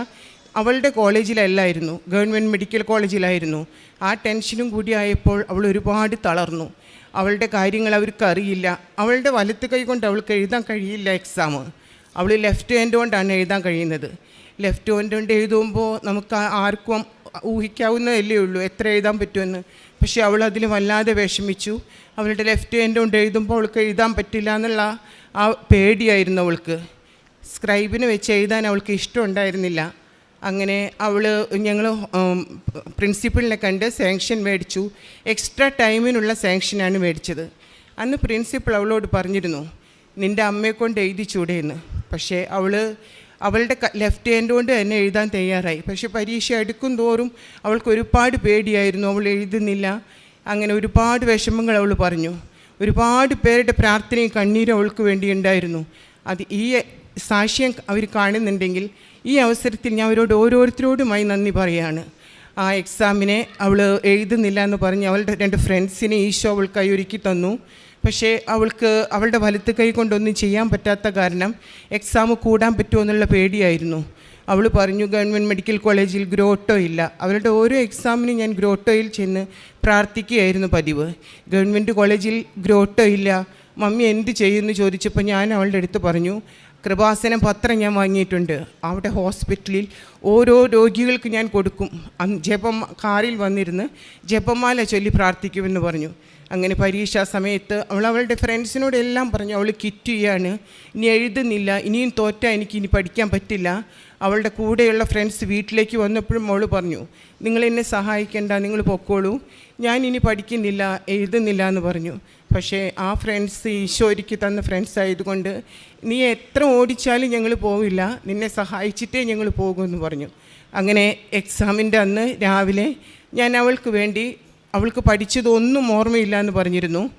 അവളുടെ കോളേജിലല്ലായിരുന്നു. Government medical കോളേജിലായിരുന്നു. ആ ടെൻഷനും കൂടി ആയപ്പോൾ അവൾ ഒരുപാട് തളർന്നു. അവളുടെ കാര്യങ്ങൾ അവർക്ക് അറിയില്ല. അവളുടെ വലത്ത് കൈ കൊണ്ട് അവൾക്ക് എഴുതാൻ കഴിയില്ല എക്സാം അവൾ ലെഫ്റ്റ് ഹാൻഡ് കൊണ്ടാണ് എഴുതാൻ കഴിയുന്നത്. ലെഫ്റ്റ് ഹാൻഡ് കൊണ്ട് എഴുതുമ്പോൾ നമുക്ക് ആർക്കും ഊഹിക്കാവുന്നതല്ലേ ഉള്ളൂ എത്ര എഴുതാൻ പറ്റുമെന്ന്. പക്ഷേ അവൾ അതിൽ വല്ലാതെ വിഷമിച്ചു. അവളുടെ ലെഫ്റ്റ് ഹാൻഡ് കൊണ്ട് എഴുതുമ്പോൾ അവൾക്ക് എഴുതാൻ പറ്റില്ല എന്നുള്ള ആ പേടിയായിരുന്നു അവൾക്ക്. സ്ക്രൈബിന് വെച്ച് എഴുതാൻ അവൾക്ക് ഇഷ്ടമുണ്ടായിരുന്നില്ല അങ്ങനെ അവൾ ഞങ്ങൾ പ്രിൻസിപ്പളിനെ കണ്ട് സാങ്ഷൻ മേടിച്ചു. എക്സ്ട്രാ ടൈമിനുള്ള സാങ്ഷനാണ് മേടിച്ചത്. അന്ന് പ്രിൻസിപ്പൾ അവളോട് പറഞ്ഞിരുന്നു നിന്റെ അമ്മയെ കൊണ്ട് എഴുതിച്ചൂടെ പക്ഷേ അവൾ അവളുടെ ലെഫ്റ്റ് ഹാൻഡ് കൊണ്ട് തന്നെ എഴുതാൻ തയ്യാറായി. പക്ഷെ പരീക്ഷ എടുക്കും തോറും അവൾക്ക് ഒരുപാട് പേടിയായിരുന്നു. അവൾ എഴുതുന്നില്ല. അങ്ങനെ ഒരുപാട് വിഷമങ്ങൾ അവൾ പറഞ്ഞു. ഒരുപാട് പേരുടെ പ്രാർത്ഥനയും കണ്ണീരും അവൾക്ക് വേണ്ടി ഉണ്ടായിരുന്നു അത് ഈ സാക്ഷ്യം അവർ കാണുന്നുണ്ടെങ്കിൽ ഈ അവസരത്തിൽ ഞാൻ അവരോട് ഓരോരുത്തരോടുമായി നന്ദി പറയാണ്. ആ എക്സാമിനെ അവൾ എഴുതുന്നില്ല എന്ന് പറഞ്ഞ് അവളുടെ രണ്ട് ഫ്രണ്ട്സിനെ ഈശോ അവൾക്കായി ഒരുക്കി തന്നു. പക്ഷേ അവൾക്ക് അവളുടെ വലത്ത് കൈ കൊണ്ടൊന്നും ചെയ്യാൻ പറ്റാത്ത കാരണം എക്സാം കൂടാൻ പറ്റുമോ എന്നുള്ള പേടിയായിരുന്നു. അവൾ പറഞ്ഞു ഗവൺമെന്റ് മെഡിക്കൽ കോളേജിൽ ഗ്രോട്ടോ ഇല്ല. അവളുടെ ഓരോ എക്സാമിനും ഞാൻ ഗ്രോട്ടോയിൽ ചെന്ന് പ്രാർത്ഥിക്കുകയായിരുന്നു പതിവ്. ഗവൺമെന്റ് കോളേജിൽ ഗ്രോട്ടോ ഇല്ല. മമ്മി എന്ത് ചെയ്യുമെന്ന് ചോദിച്ചപ്പോൾ ഞാൻ അവളുടെ അടുത്ത് പറഞ്ഞു കൃപാസനം പത്രം ഞാൻ വാങ്ങിയിട്ടുണ്ട്. അവിടെ ഹോസ്പിറ്റലിൽ ഓരോ രോഗികൾക്ക് ഞാൻ കൊടുക്കും. ജപം കാറിൽ വന്നിരുന്ന് ജപമാല ചൊല്ലി പ്രാർത്ഥിക്കുമെന്ന് പറഞ്ഞു. അങ്ങനെ പരീക്ഷാ സമയത്ത് അവൾ അവളുടെ ഫ്രണ്ട്സിനോട് എല്ലാം പറഞ്ഞു അവൾ കിറ്റ് ചെയ്യാണ് ഇനി എഴുതുന്നില്ല ഇനിയും തോറ്റാൽ എനിക്ക് ഇനി പഠിക്കാൻ പറ്റില്ല. അവളുടെ കൂടെയുള്ള ഫ്രണ്ട്സ് വീട്ടിലേക്ക് വന്നപ്പോഴും അവൾ പറഞ്ഞു നിങ്ങൾ എന്നെ സഹായിക്കേണ്ട നിങ്ങൾ പൊക്കോളൂ ഞാൻ ഇനി പഠിക്കുന്നില്ല എഴുതുന്നില്ല എന്ന് പറഞ്ഞു. പക്ഷേ ആ ഫ്രണ്ട്സ് ഈശോയ്ക്ക് തന്ന ഫ്രണ്ട്സ് ആയതുകൊണ്ട് നീ എത്ര ഓടിച്ചാലും ഞങ്ങൾ പോവില്ല നിന്നെ സഹായിച്ചിട്ടേ ഞങ്ങൾ പോകുമെന്ന് പറഞ്ഞു. അങ്ങനെ എക്സാമിന്റെ അന്ന് രാവിലെ ഞാൻ അവൾക്ക് വേണ്ടി അവൾക്ക് പഠിച്ചതൊന്നും ഓർമ്മയില്ല എന്ന് പറഞ്ഞിരുന്നു.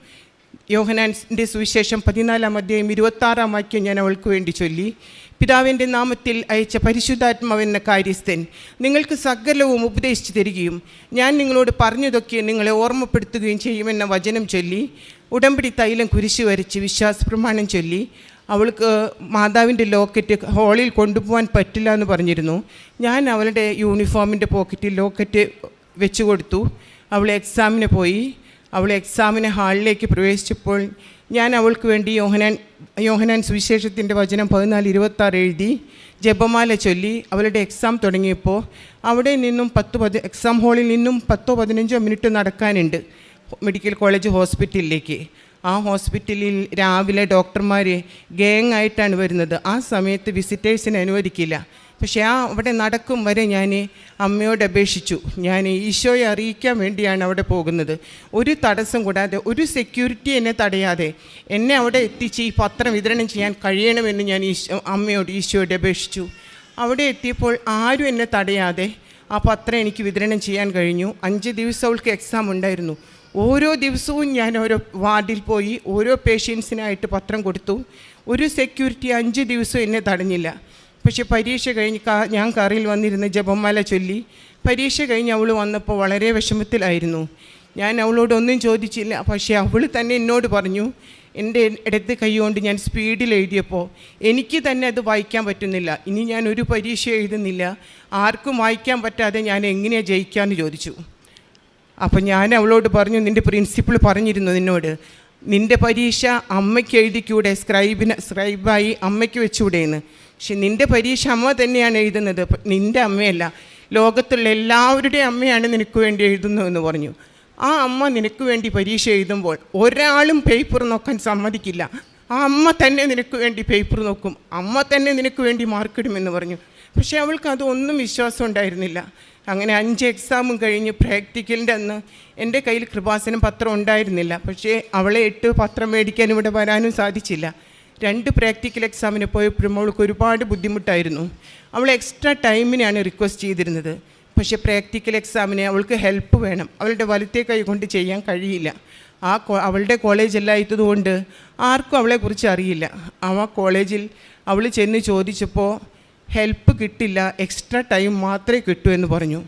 യോഹനാൻസിന്റെ സുവിശേഷം പതിനാലാം അധ്യായം ഇരുപത്താറാം വാക്യം ഞാൻ അവൾക്ക് വേണ്ടി ചൊല്ലി. പിതാവിന്റെ നാമത്തിൽ അയച്ച പരിശുദ്ധാത്മാവെന്ന കാര്യസ്ഥൻ നിങ്ങൾക്ക് സകലവും ഉപദേശിച്ചു തരികയും ഞാൻ നിങ്ങളോട് പറഞ്ഞതൊക്കെ നിങ്ങളെ ഓർമ്മപ്പെടുത്തുകയും ചെയ്യുമെന്ന വചനം ചൊല്ലി. ഉടമ്പടി തൈലം കുരിശു വരച്ച് വിശ്വാസ പ്രമാണം ചൊല്ലി. അവൾക്ക് മാതാവിന്റെ ലോക്കറ്റ് ഹോളിൽ കൊണ്ടുപോകാൻ പറ്റില്ല എന്ന് പറഞ്ഞിരുന്നു. ഞാൻ അവളുടെ യൂണിഫോമിന്റെ പോക്കറ്റിൽ ലോക്കറ്റ് വെച്ചു കൊടുത്തു. അവൾ എക്സാമിന് പോയി. അവൾ എക്സാമിന് ഹാളിലേക്ക് പ്രവേശിച്ചപ്പോൾ ഞാൻ അവൾക്ക് വേണ്ടി യോഹനാൻ യോഹനാൻ സുവിശേഷത്തിന്റെ വചനം പതിനാല് ഇരുപത്താറ് എഴുതി ജപമാല ചൊല്ലി അവളുടെ എക്സാം തുടങ്ങിയപ്പോൾ അവിടെ നിന്നും പത്ത് പതി എക്സാം ഹാളിൽ നിന്നും പത്തോ പതിനഞ്ചോ മിനിറ്റ് നടക്കാനുണ്ട്. മെഡിക്കൽ കോളേജ് ഹോസ്പിറ്റലിലേക്ക് ആ ഹോസ്പിറ്റലിൽ രാവിലെ ഡോക്ടർമാർ ഗേങ് ആയിട്ടാണ് വരുന്നത്. ആ സമയത്ത് വിസിറ്റേഴ്സിനെ അനുവദിക്കില്ല. പക്ഷേ ആ അവിടെ നടക്കും വരെ ഞാൻ അമ്മയോട് അപേക്ഷിച്ചു. ഞാൻ ഈശോയെ അറിയിക്കാൻ വേണ്ടിയാണ് അവിടെ പോകുന്നത്. ഒരു തടസ്സം കൂടാതെ ഒരു സെക്യൂരിറ്റി എന്നെ തടയാതെ എന്നെ അവിടെ എത്തിച്ച് ഈ പത്രം വിതരണം ചെയ്യാൻ കഴിയണമെന്ന് ഞാൻ ഈശോ അമ്മയോട് ഈശോയോട് അപേക്ഷിച്ചു. അവിടെ എത്തിയപ്പോൾ ആരും എന്നെ തടയാതെ ആ പത്രം എനിക്ക് വിതരണം ചെയ്യാൻ കഴിഞ്ഞു. അഞ്ച് ദിവസം അവൾക്ക് എക്സാം ഉണ്ടായിരുന്നു. ഓരോ ദിവസവും ഞാൻ ഓരോ വാർഡിൽ പോയി ഓരോ പേഷ്യൻസിനായിട്ട് പത്രം കൊടുത്തു. ഒരു സെക്യൂരിറ്റി അഞ്ച് ദിവസം എന്നെ തടഞ്ഞില്ല. പക്ഷെ പരീക്ഷ കഴിഞ്ഞ് ഞാൻ കാറിൽ വന്നിരുന്ന് ജപമാല ചൊല്ലി. പരീക്ഷ കഴിഞ്ഞ് അവൾ വന്നപ്പോൾ വളരെ വിഷമത്തിലായിരുന്നു. ഞാൻ അവളോടൊന്നും ചോദിച്ചില്ല. പക്ഷേ അവൾ തന്നെ എന്നോട് പറഞ്ഞു എന്റെ ഇടത്ത് കൈകൊണ്ട് ഞാൻ സ്പീഡിൽ എഴുതിയപ്പോൾ എനിക്ക് തന്നെ അത് വായിക്കാൻ പറ്റുന്നില്ല. ഇനി ഞാൻ ഒരു പരീക്ഷ എഴുതുന്നില്ല. ആർക്കും വായിക്കാൻ പറ്റാതെ ഞാൻ എങ്ങനെയാണ് ജയിക്കാമെന്ന് ചോദിച്ചു. അപ്പം ഞാൻ അവളോട് പറഞ്ഞു നിന്റെ പ്രിൻസിപ്പിൾ പറഞ്ഞിരുന്നു നിന്നോട് നിന്റെ പരീക്ഷ അമ്മയ്ക്ക് എഴുതിക്കൂടെ? സ്ക്രൈബിന് സ്ക്രൈബായി അമ്മയ്ക്ക് വെച്ചുകൂടെ എന്ന് പക്ഷെ നിന്റെ പരീക്ഷ അമ്മ തന്നെയാണ് എഴുതുന്നത്. നിന്റെ അമ്മയല്ല. ലോകത്തുള്ള എല്ലാവരുടെയും അമ്മയാണ് നിനക്ക് വേണ്ടി എഴുതുന്നതെന്ന് പറഞ്ഞു. ആ അമ്മ നിനക്ക് വേണ്ടി പരീക്ഷ എഴുതുമ്പോൾ ഒരാളും പേപ്പർ നോക്കാൻ സമ്മതിക്കില്ല. ആ അമ്മ തന്നെ നിനക്ക് വേണ്ടി പേപ്പർ നോക്കും. അമ്മ തന്നെ നിനക്ക് വേണ്ടി മാർക്കിടുമെന്ന് പറഞ്ഞു. പക്ഷേ അവൾക്ക് അതൊന്നും വിശ്വാസം ഉണ്ടായിരുന്നില്ല. അങ്ങനെ അഞ്ച് എക്സാമും കഴിഞ്ഞ് പ്രാക്ടിക്കലിന്റെ അന്ന് എന്റെ കയ്യിൽ കൃപാസനം പത്രം ഉണ്ടായിരുന്നില്ല. പക്ഷേ അവളെ എട്ട് പത്രം മേടിക്കാൻ ഇവിടെ വരാനും സാധിച്ചില്ല. രണ്ട് പ്രാക്ടിക്കൽ എക്സാമിന് പോയപ്പോഴും അവൾക്ക് ഒരുപാട് ബുദ്ധിമുട്ടായിരുന്നു. അവൾ എക്സ്ട്രാ ടൈമിനാണ് റിക്വസ്റ്റ് ചെയ്തിരുന്നത്. പക്ഷേ പ്രാക്ടിക്കൽ എക്സാമിന് അവൾക്ക് ഹെൽപ്പ് വേണം. അവളുടെ വലത്തെ കൈ കൊണ്ട് ചെയ്യാൻ കഴിയില്ല. ആ അവളുടെ കോളേജ് എല്ലായതുകൊണ്ട് ആർക്കും അവളെക്കുറിച്ച് അറിയില്ല. ആ കോളേജിൽ അവൾ ചെന്ന് ചോദിച്ചപ്പോൾ ഹെൽപ്പ് കിട്ടില്ല എക്സ്ട്രാ ടൈം മാത്രമേ കിട്ടൂ എന്ന് പറഞ്ഞു.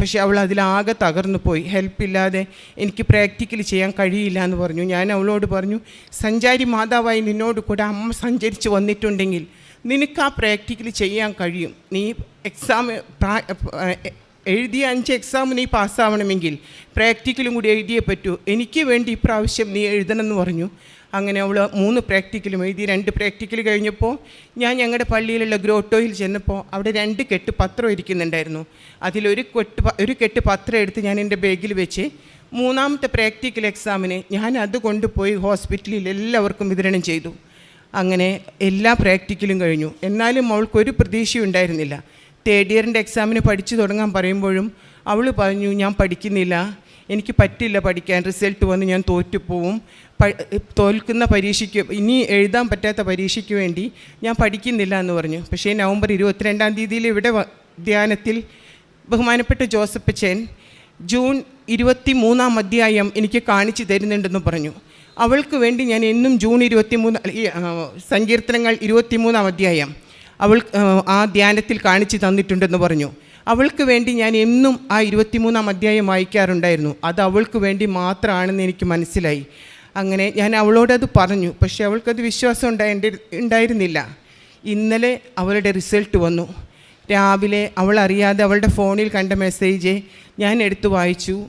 പക്ഷേ അവൾ അതിലാകെ തകർന്നു പോയി. ഹെൽപ്പില്ലാതെ എനിക്ക് പ്രാക്ടിക്കലി ചെയ്യാൻ കഴിയില്ല എന്ന് പറഞ്ഞു. ഞാൻ അവളോട് പറഞ്ഞു സഞ്ചാരി മാതാവായി നിന്നോട് കൂടെ അമ്മ സഞ്ചരിച്ച് വന്നിട്ടുണ്ടെങ്കിൽ നിനക്ക് ആ പ്രാക്ടിക്കലി ചെയ്യാൻ കഴിയും. നീ എക്സാം എഴുതിയ അഞ്ച് എക്സാം നീ പാസ്സാവണമെങ്കിൽ പ്രാക്ടിക്കലും കൂടി എഴുതിയേ പറ്റൂ. എനിക്ക് വേണ്ടി ഇപ്രാവശ്യം നീ എഴുതണമെന്ന് പറഞ്ഞു. അങ്ങനെ അവൾ മൂന്ന് പ്രാക്ടിക്കലും എഴുതി രണ്ട് പ്രാക്ടിക്കൽ കഴിഞ്ഞപ്പോൾ ഞാൻ ഞങ്ങളുടെ പള്ളിയിലുള്ള ഗ്രോട്ടോയിൽ ചെന്നപ്പോൾ അവിടെ രണ്ട് കെട്ട് പത്രം ഇരിക്കുന്നുണ്ടായിരുന്നു. അതിലൊരു കെട്ട് ഒരു കെട്ട് പത്രം എടുത്ത് ഞാൻ എന്റെ ബാഗിൽ വെച്ച് മൂന്നാമത്തെ പ്രാക്ടിക്കൽ എക്സാമിന് ഞാൻ അത് കൊണ്ടുപോയി ഹോസ്പിറ്റലിൽ എല്ലാവർക്കും വിതരണം ചെയ്തു. അങ്ങനെ എല്ലാ പ്രാക്ടിക്കലും കഴിഞ്ഞു. എന്നാലും അവൾക്കൊരു പ്രതീക്ഷയും ഉണ്ടായിരുന്നില്ല. തേർഡ് ഇയറിന്റെ എക്സാമിന് പഠിച്ചു തുടങ്ങാൻ പറയുമ്പോഴും അവൾ പറഞ്ഞു ഞാൻ പഠിക്കുന്നില്ല. എനിക്ക് പറ്റില്ല പഠിക്കാൻ. റിസൾട്ട് വന്ന് ഞാൻ തോറ്റുപോവും. തോൽക്കുന്ന പരീക്ഷയ്ക്ക് ഇനി എഴുതാൻ പറ്റാത്ത പരീക്ഷയ്ക്ക് വേണ്ടി ഞാൻ പഠിക്കുന്നില്ല എന്ന് പറഞ്ഞു. പക്ഷേ നവംബർ ഇരുപത്തിരണ്ടാം തീയതിയിൽ ഇവിടെ ധ്യാനത്തിൽ ബഹുമാനപ്പെട്ട ജോസഫ് ചേൻ ജൂൺ ഇരുപത്തി മൂന്നാം അധ്യായം എനിക്ക് കാണിച്ചു തരുന്നുണ്ടെന്ന് പറഞ്ഞു. അവൾക്ക് വേണ്ടി ഞാൻ എന്നും ജൂൺ ഇരുപത്തി മൂന്ന് സങ്കീർത്തനങ്ങൾ ഇരുപത്തി മൂന്നാം അധ്യായം അവൾ ആ ധ്യാനത്തിൽ കാണിച്ചു തന്നിട്ടുണ്ടെന്ന് പറഞ്ഞു. അവൾക്ക് വേണ്ടി ഞാൻ എന്നും ആ ഇരുപത്തിമൂന്നാം അധ്യായം വായിക്കാറുണ്ടായിരുന്നു. അത് അവൾക്ക് വേണ്ടി മാത്രമാണെന്ന് എനിക്ക് മനസ്സിലായി. അങ്ങനെ ഞാൻ അവളോടത് പറഞ്ഞു. പക്ഷേ അവൾക്കത് വിശ്വാസം ഉണ്ടായി ഉണ്ടായിരുന്നില്ല. ഇന്നലെ അവളുടെ റിസൾട്ട് വന്നു. രാവിലെ അവൾ അറിയാതെ അവളുടെ ഫോണിൽ കണ്ട മെസ്സേജ് ഞാൻ എടുത്തു വായിച്ചു.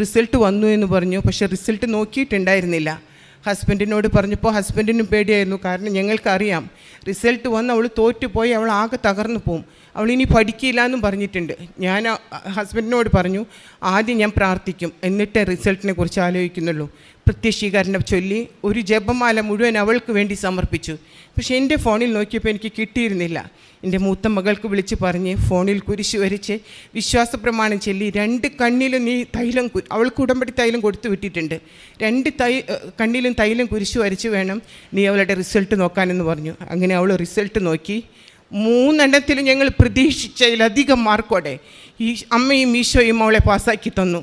റിസൾട്ട് വന്നു എന്ന് പറഞ്ഞു. പക്ഷേ റിസൾട്ട് നോക്കിയിട്ടുണ്ടായിരുന്നില്ല. ഹസ്ബൻഡിനോട് പറഞ്ഞപ്പോൾ ഹസ്ബൻഡിനും പേടിയായിരുന്നു. കാരണം ഞങ്ങൾക്കറിയാം റിസൾട്ട് വന്ന് അവൾ തോറ്റുപോയി അവൾ ആകെ തകർന്നു പോവും. അവൾ ഇനി പഠിക്കില്ല എന്നും പറഞ്ഞിട്ടുണ്ട്. ഞാൻ ഹസ്ബൻഡിനോട് പറഞ്ഞു ആദ്യം ഞാൻ പ്രാർത്ഥിക്കും എന്നിട്ട് റിസൾട്ടിനെ കുറിച്ച് ആലോചിക്കുന്നുള്ളൂ. പ്രത്യക്ഷീകരണം ചൊല്ലി ഒരു ജപമാല മുഴുവൻ അവൾക്ക് വേണ്ടി സമർപ്പിച്ചു. പക്ഷേ എന്റെ ഫോണിൽ നോക്കിയപ്പോൾ എനിക്ക് കിട്ടിയിരുന്നില്ല. എന്റെ മൂത്ത മകൾക്ക് വിളിച്ച് പറഞ്ഞ് ഫോണിൽ കുരിശ് വരച്ച് വിശ്വാസ പ്രമാണം ചൊല്ലി രണ്ട് കണ്ണിലും നീ തൈലം അവൾക്ക് ഉടമ്പടി തൈലം കൊടുത്തു വിട്ടിട്ടുണ്ട്. രണ്ട് തൈ കണ്ണിലും തൈലം കുരിശ് വരച്ച് വേണം നീ അവളുടെ റിസൾട്ട് നോക്കാനെന്ന് പറഞ്ഞു. അങ്ങനെ അവൾ റിസൾട്ട് നോക്കി. മൂന്നെണ്ണത്തിലും ഞങ്ങൾ പ്രതീക്ഷിച്ചതിലധികം മാർക്കോടെ ഈ അമ്മയും ഈശോയും അവളെ പാസ്സാക്കി തന്നു.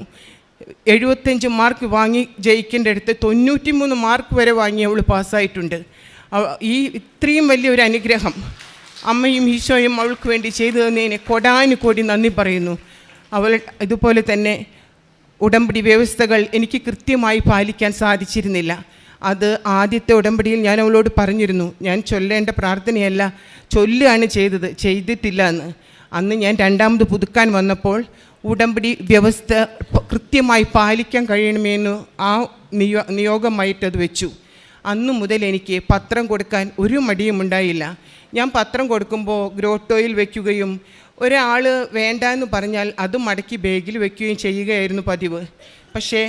എഴുപത്തഞ്ച് മാർക്ക് വാങ്ങി ജയിക്കേണ്ട അടുത്ത് തൊണ്ണൂറ്റി മൂന്ന് മാർക്ക് വരെ വാങ്ങി അവൾ പാസ്സായിട്ടുണ്ട്. ഈ ഇത്രയും വലിയൊരു അനുഗ്രഹം. അമ്മയും ഈശോയും അവൾക്ക് വേണ്ടി ചെയ്തു തന്നതിന് കൊടാനു കോടി നന്ദി പറയുന്നു. അവൾ ഇതുപോലെ തന്നെ ഉടമ്പടി വ്യവസ്ഥകൾ എനിക്ക് കൃത്യമായി പാലിക്കാൻ സാധിച്ചിരുന്നില്ല. അത് ആദ്യത്തെ ഉടമ്പടിയിൽ ഞാൻ അവളോട് പറഞ്ഞിരുന്നു. ഞാൻ ചൊല്ലേണ്ട പ്രാർത്ഥനയല്ല ചൊല്ലുകയാണ് ചെയ്തത് ചെയ്തിട്ടില്ല എന്ന്. അന്ന് ഞാൻ രണ്ടാമത് പുതുക്കാൻ വന്നപ്പോൾ ഉടമ്പടി വ്യവസ്ഥ കൃത്യമായി പാലിക്കാൻ കഴിയണമെന്ന് ആ നിയോ നിയോഗമായിട്ടത് വെച്ചു. അന്നു മുതൽ എനിക്ക് പത്രം കൊടുക്കാൻ ഒരു മടിയും ഉണ്ടായില്ല ഞാൻ പത്രം കൊടുക്കുമ്പോൾ ഗ്രോട്ടോയിൽ വെക്കുകയും ഒരാൾ വേണ്ട എന്ന് പറഞ്ഞാൽ അത് മടക്കി ബാഗിൽ വെക്കുകയും ചെയ്യുകയായിരുന്നു പതിവ്. പക്ഷേ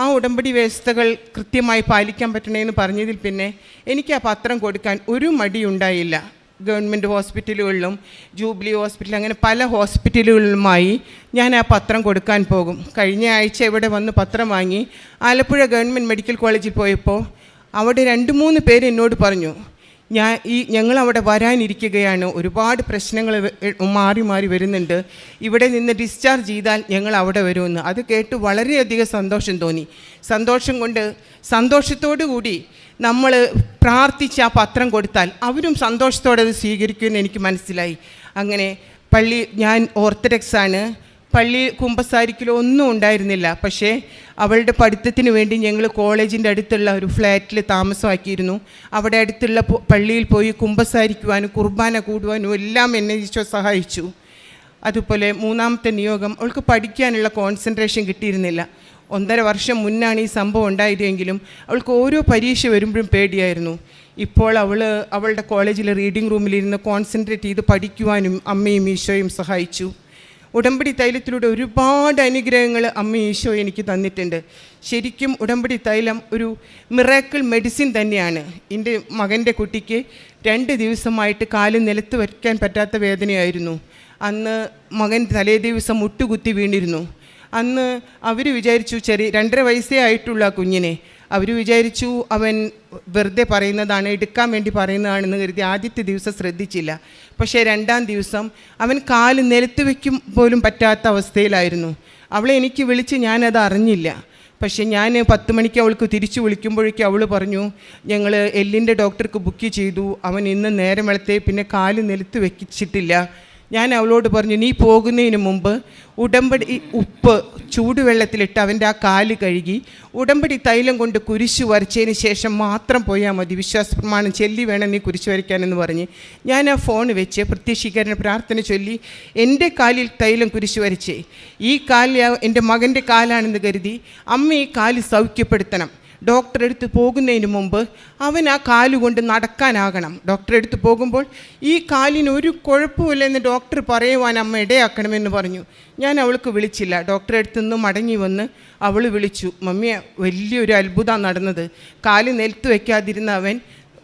ആ ഉടമ്പടി വ്യവസ്ഥകൾ കൃത്യമായി പാലിക്കാൻ പറ്റണമെന്ന് പറഞ്ഞതിൽ പിന്നെ എനിക്ക് ആ പത്രം കൊടുക്കാൻ ഒരു മടിയുണ്ടായില്ല. ഗവൺമെന്റ് ഹോസ്പിറ്റലുകളിലും ജൂബിലി ഹോസ്പിറ്റൽ അങ്ങനെ പല ഹോസ്പിറ്റലുകളിലുമായി ഞാൻ ആ പത്രം കൊടുക്കാൻ പോകും. കഴിഞ്ഞ ആഴ്ച ഇവിടെ വന്ന് പത്രം വാങ്ങി ആലപ്പുഴ ഗവൺമെന്റ് മെഡിക്കൽ കോളേജിൽ പോയപ്പോൾ അവിടെ രണ്ട് മൂന്ന് പേര് എന്നോട് പറഞ്ഞു ഞാൻ ഈ ഞങ്ങൾ അവിടെ വരാനിരിക്കുകയാണ്. ഒരുപാട് പ്രശ്നങ്ങൾ മാറി മാറി വരുന്നുണ്ട്. ഇവിടെ നിന്ന് ഡിസ്ചാർജ് ചെയ്താൽ ഞങ്ങൾ അവിടെ വരുമെന്ന്. അത് കേട്ട് വളരെയധികം സന്തോഷം തോന്നി. സന്തോഷം കൊണ്ട് സന്തോഷത്തോടു കൂടി നമ്മൾ പ്രാർത്ഥിച്ച് ആ പത്രം കൊടുത്താൽ അവരും സന്തോഷത്തോടെ അത് സ്വീകരിക്കുമെന്ന് എനിക്ക് മനസ്സിലായി. അങ്ങനെ പള്ളി ഞാൻ ഓർത്തഡക്സാണ്. പള്ളി കുമ്പസാരിക്കലോ ഒന്നും ഉണ്ടായിരുന്നില്ല. പക്ഷേ അവളുടെ പഠിത്തത്തിന് വേണ്ടി ഞങ്ങൾ കോളേജിന്റെ അടുത്തുള്ള ഒരു ഫ്ലാറ്റിൽ താമസമാക്കിയിരുന്നു. അവിടെ അടുത്തുള്ള പള്ളിയിൽ പോയി കുമ്പസാരിക്കുവാനും കുർബാന കൂടുവാനും എല്ലാം എന്നെ ഈശോ സഹായിച്ചു. അതുപോലെ മൂന്നാമത്തെ നിയോഗം അവൾക്ക് പഠിക്കാനുള്ള കോൺസെൻട്രേഷൻ കിട്ടിയിരുന്നില്ല. ഒന്നര വർഷം മുന്നാണ് ഈ സംഭവം ഉണ്ടായിരുന്നെങ്കിലും അവൾക്ക് ഓരോ പരീക്ഷ വരുമ്പോഴും പേടിയായിരുന്നു. ഇപ്പോൾ അവൾ അവളുടെ കോളേജിലെ റീഡിംഗ് റൂമിലിരുന്ന് കോൺസെൻട്രേറ്റ് ചെയ്ത് പഠിക്കുവാനും അമ്മയും ഈശോയും സഹായിച്ചു. ഉടമ്പടി തൈലത്തിലൂടെ ഒരുപാട് അനുഗ്രഹങ്ങൾ അമ്മ ഈശോ എനിക്ക് തന്നിട്ടുണ്ട്. ശരിക്കും ഉടമ്പടി തൈലം ഒരു മിറാക്കിൾ മെഡിസിൻ തന്നെയാണ്. എന്റെ മകന്റെ കുട്ടിക്ക് രണ്ട് ദിവസമായിട്ട് കാൽ നിലത്ത് വയ്ക്കാൻ പറ്റാത്ത വേദനയായിരുന്നു. അന്ന് മകൻ തലേ ദിവസം മുട്ടുകുത്തി വീണിരുന്നു. അന്ന് അവർ വിചാരിച്ചു ചെറിയ രണ്ടര വയസ്സേ ആയിട്ടുള്ള കുഞ്ഞിനെ. അവർ വിചാരിച്ചു അവൻ വെറുതെ പറയുന്നതാണ് എടുക്കാൻ വേണ്ടി പറയുന്നതാണെന്ന് കരുതി ആദ്യത്തെ ദിവസം ശ്രദ്ധിച്ചില്ല. പക്ഷേ രണ്ടാം ദിവസം അവൻ കാൽ നിലത്ത് വയ്ക്കും പോലും പറ്റാത്ത അവസ്ഥയിലായിരുന്നു. അവളെ എനിക്ക് വിളിച്ച് ഞാനത് അറിഞ്ഞില്ല. പക്ഷേ ഞാൻ പത്ത് മണിക്ക് അവൾക്ക് തിരിച്ചു വിളിക്കുമ്പോഴേക്കും അവൾ പറഞ്ഞു ഞങ്ങൾ എല്ലിന്റെ ഡോക്ടർക്ക് ബുക്ക് ചെയ്തു. അവൻ ഇന്ന് നേരം വെളുത്തേ പിന്നെ കാൽ നിലത്ത് വെച്ചിട്ടില്ല. ഞാൻ അവളോട് പറഞ്ഞു നീ പോകുന്നതിന് മുമ്പ് ഉടമ്പടി ഉപ്പ് ചൂടുവെള്ളത്തിലിട്ട് അവന്റെ ആ കാൽ കഴുകി ഉടമ്പടി തൈലം കൊണ്ട് കുരിശു വരച്ചതിന് ശേഷം മാത്രം പോയാൽ മതി. വിശ്വാസ പ്രമാണം ചെല്ലി വേണം നീ കുരിശു വരയ്ക്കാനെന്ന് പറഞ്ഞ്. ഞാൻ ആ ഫോൺ വെച്ച് പ്രത്യക്ഷീകരണ പ്രാർത്ഥന ചൊല്ലി എന്റെ കാലിൽ തൈലം കുരിശു വരച്ചേ. ഈ കാലിൽ എന്റെ മകന്റെ കാലാണെന്ന് കരുതി അമ്മ ഈ കാൽ സൗഖ്യപ്പെടുത്തണം. ഡോക്ടർ അടുത്ത് പോകുന്നതിന് മുമ്പ് അവൻ ആ കാലുകൊണ്ട് നടക്കാനാകണം. ഡോക്ടർ അടുത്ത് പോകുമ്പോൾ ഈ കാലിന് ഒരു കുഴപ്പമില്ലെന്ന് ഡോക്ടർ പറയുവാൻ അമ്മ ഇടയാക്കണമെന്ന് പറഞ്ഞു. ഞാൻ അവൾക്ക് വിളിച്ചില്ല. ഡോക്ടറെ അടുത്ത് നിന്ന് മടങ്ങി വന്ന് അവൾ വിളിച്ചു. മമ്മിയെ വലിയൊരു അത്ഭുതം നടന്നത്. കാൽ നിലത്ത് വയ്ക്കാതിരുന്ന അവൻ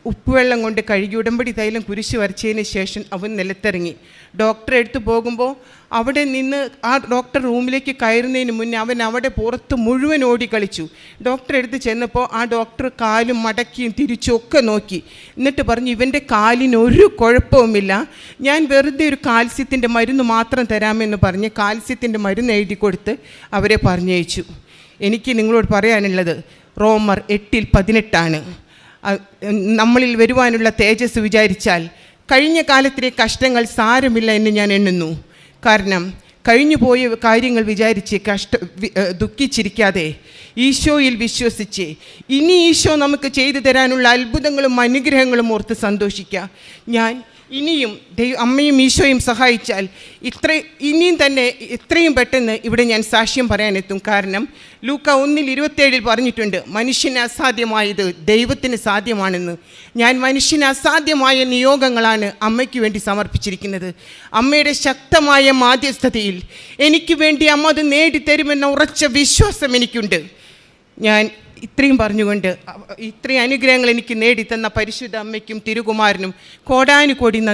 ഉപ്പുവെള്ളം കൊണ്ട് കഴുകി ഉടമ്പടി തൈലം കുരിശ് വരച്ചതിന് ശേഷം അവൻ നിലത്തിറങ്ങി. ഡോക്ടറെ എടുത്തു പോകുമ്പോൾ അവിടെ നിന്ന് ആ ഡോക്ടർ റൂമിലേക്ക് കയറുന്നതിന് മുന്നേ അവൻ അവിടെ പുറത്ത് മുഴുവൻ ഓടിക്കളിച്ചു ഡോക്ടറെ എടുത്ത് ചെന്നപ്പോൾ ആ ഡോക്ടർ കാലും മടക്കിയും തിരിച്ചും ഒക്കെ നോക്കി. എന്നിട്ട് പറഞ്ഞു ഇവന്റെ കാലിന് ഒരു കുഴപ്പവുമില്ല. ഞാൻ വെറുതെ ഒരു കാൽസ്യത്തിന്റെ മരുന്ന് മാത്രം തരാമെന്ന് പറഞ്ഞ് കാൽസ്യത്തിന്റെ മരുന്ന് എഴുതി കൊടുത്ത് അവരെ പറഞ്ഞയച്ചു. എനിക്ക് നിങ്ങളോട് പറയാനുള്ളത് റോമർ എട്ടിൽ പതിനെട്ടാണ്. നമ്മളിൽ വരുവാനുള്ള തേജസ് വിചാരിച്ചാൽ കഴിഞ്ഞ കാലത്തിലെ കഷ്ടങ്ങൾ സാരമില്ല എന്ന് ഞാൻ എണ്ണുന്നു. കാരണം കഴിഞ്ഞു പോയ കാര്യങ്ങൾ വിചാരിച്ച് കഷ്ട ദുഃഖിച്ചിരിക്കാതെ ഈശോയിൽ വിശ്വസിച്ച് ഇനി ഈശോ നമുക്ക് ചെയ്തു തരാനുള്ള അത്ഭുതങ്ങളും അനുഗ്രഹങ്ങളും ഓർത്ത് സന്തോഷിക്കുക ഞാൻ ഇനിയും ദൈവ അമ്മയും ഈശോയും സഹായിച്ചാൽ ഇത്ര ഇനിയും തന്നെ എത്രയും പെട്ടെന്ന് ഇവിടെ ഞാൻ സാക്ഷ്യം പറയാനെത്തും. കാരണം ലൂക്ക ഒന്നിൽ ഇരുപത്തേഴിൽ പറഞ്ഞിട്ടുണ്ട് മനുഷ്യന് അസാധ്യമായത് ദൈവത്തിന് സാധ്യമാണെന്ന്. ഞാൻ മനുഷ്യന് അസാധ്യമായ നിയോഗങ്ങളാണ് അമ്മയ്ക്ക് വേണ്ടി സമർപ്പിച്ചിരിക്കുന്നത്. അമ്മയുടെ ശക്തമായ മാധ്യസ്ഥതയിൽ എനിക്ക് വേണ്ടി അമ്മ അത് നേടിത്തരുമെന്ന ഉറച്ച വിശ്വാസം എനിക്കുണ്ട്. ഞാൻ ഇത്രയും പറഞ്ഞുകൊണ്ട് ഇത്രയും അനുഗ്രഹങ്ങൾ എനിക്ക് നേടിത്തന്ന പരിശുദ്ധ അമ്മയ്ക്കും തിരുകുമാരനും കോടാനുകോടി നന്ദി.